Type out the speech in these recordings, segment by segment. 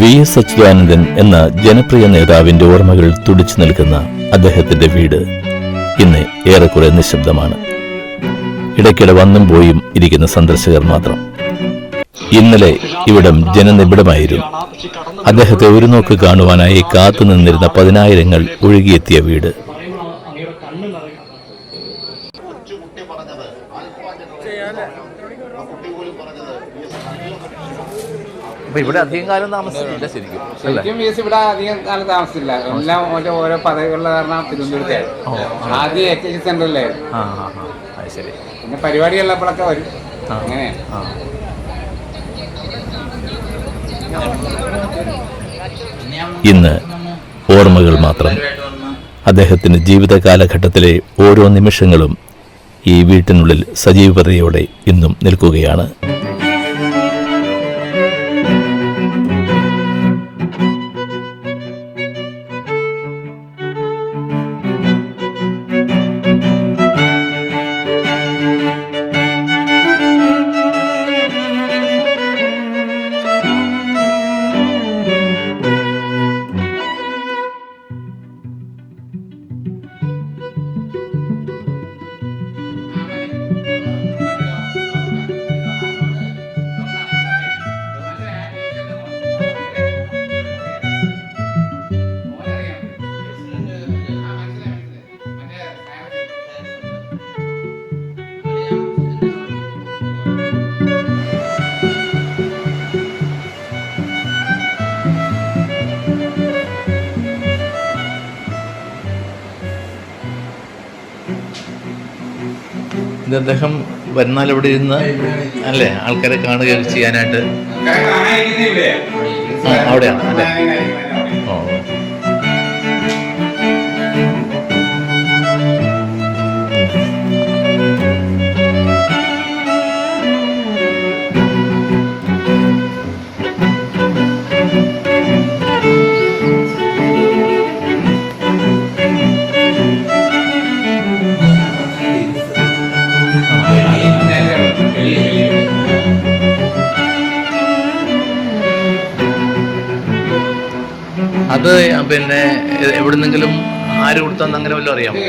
V S Achuthanandan എന്ന ജനപ്രിയ നേതാവിന്റെ ഓർമ്മകൾ തുടിച്ചു നിൽക്കുന്ന അദ്ദേഹത്തിന്റെ വീട് ഇന്ന് ഏറെക്കുറെ നിശബ്ദമാണ്. ഇടയ്ക്കിടെ വന്നും പോയും ഇരിക്കുന്ന സന്ദർശകർ മാത്രം. ഇന്നലെ ഇവിടം ജനനിബിഡമായിരുന്നു. അദ്ദേഹത്തെ ഒരു നോക്ക് കാണുവാനായി കാത്തു നിന്നിരുന്ന പതിനായിരങ്ങൾ ഒഴുകിയെത്തിയ വീട്. അപ്പൊ ഇവിടെ അധികം കാലം താമസിച്ചില്ല ശരിക്കും ശരിക്കും വി എസ് ഇവിടെ അധികം കാലം താമസിച്ചില്ല എല്ലാം മറ്റേ ഓരോ പദവികളുടെ കാരണം തിരുവനന്തപുരത്തായിരുന്നു ആദ്യം എച്ച് എച്ച് സെന്ററിലായിരുന്നു ആ ആ ആ. ശരി. പിന്നെ പരിപാടിയുള്ളപ്പോഴൊക്കെ വരും. അങ്ങനെ. ആ. ഇന്ന് ഓർമ്മകൾ മാത്രം. അദ്ദേഹത്തിന്റെ ജീവിത കാലഘട്ടത്തിലെ ഓരോ നിമിഷങ്ങളും ഈ വീട്ടിനുള്ളിൽ സജീവതയോടെ ഇന്നും നിൽക്കുകയാണ്. ഇത് അദ്ദേഹം വരുന്നാൽ ഇവിടെ ഇരുന്ന് അല്ലേ ആൾക്കാരെ കാണുകയൊക്കെ ചെയ്യാനായിട്ട്. അവിടെയാണ് അല്ലേ? അത് പിന്നെ എവിടുന്നെങ്കിലും ആര് കൊടുത്താന്ന് അങ്ങനെ വല്ലതും അറിയാമോ?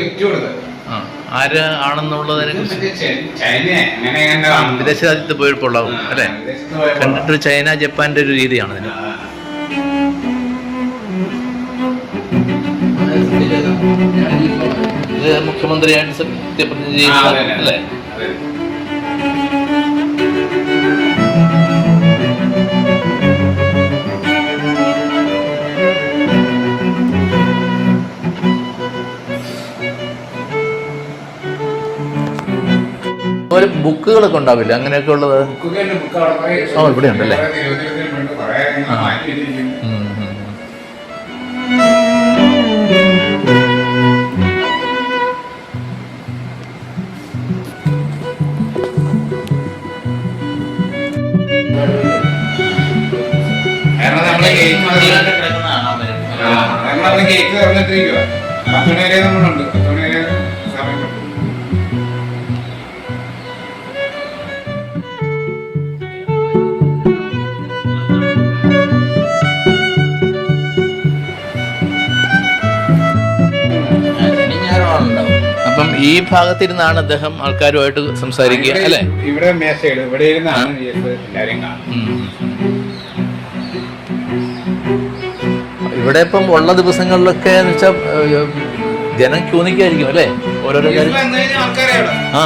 ആ ആര് ആണെന്നുള്ളതിനെ കുറിച്ച്. വിദേശ രാജ്യത്ത് പോയപ്പോൾ അല്ലെ? അല്ലേ കണ്ടിട്ട് ചൈന ജപ്പാന്റെ ഒരു രീതിയാണ് ഇതിന് ഇത് മുഖ്യമന്ത്രിയായിട്ട് സത്യപ്രതിജ്ഞ ചെയ്യുന്ന അല്ലേ? അതുപോലെ ബുക്കുകളൊക്കെ ഉണ്ടാവില്ല? അങ്ങനെയൊക്കെ ഉള്ളത്? ഓ ഇവിടെ ഉണ്ടല്ലേ? കേക്ക് തുറന്നിട്ടിരിക്കുക പത്ത് മണി വരെ നമ്മളുണ്ട് ഈ ഭാഗത്തിരുന്നാണ് അദ്ദേഹം ആൾക്കാരുമായിട്ട് സംസാരിക്കുക ഇവിടെ- അല്ലേ? ഇവിടെ മേശയുണ്ട് ഇവിടെ ഇരുന്നാണ്. ഇവിടെ ഇപ്പം ഉള്ള ദിവസങ്ങളിലൊക്കെ എന്ന് വെച്ചാൽ ജനം ക്യൂ നിൽക്കായിരിക്കും അല്ലേ? ഓരോരോ കാര്യം. ആ.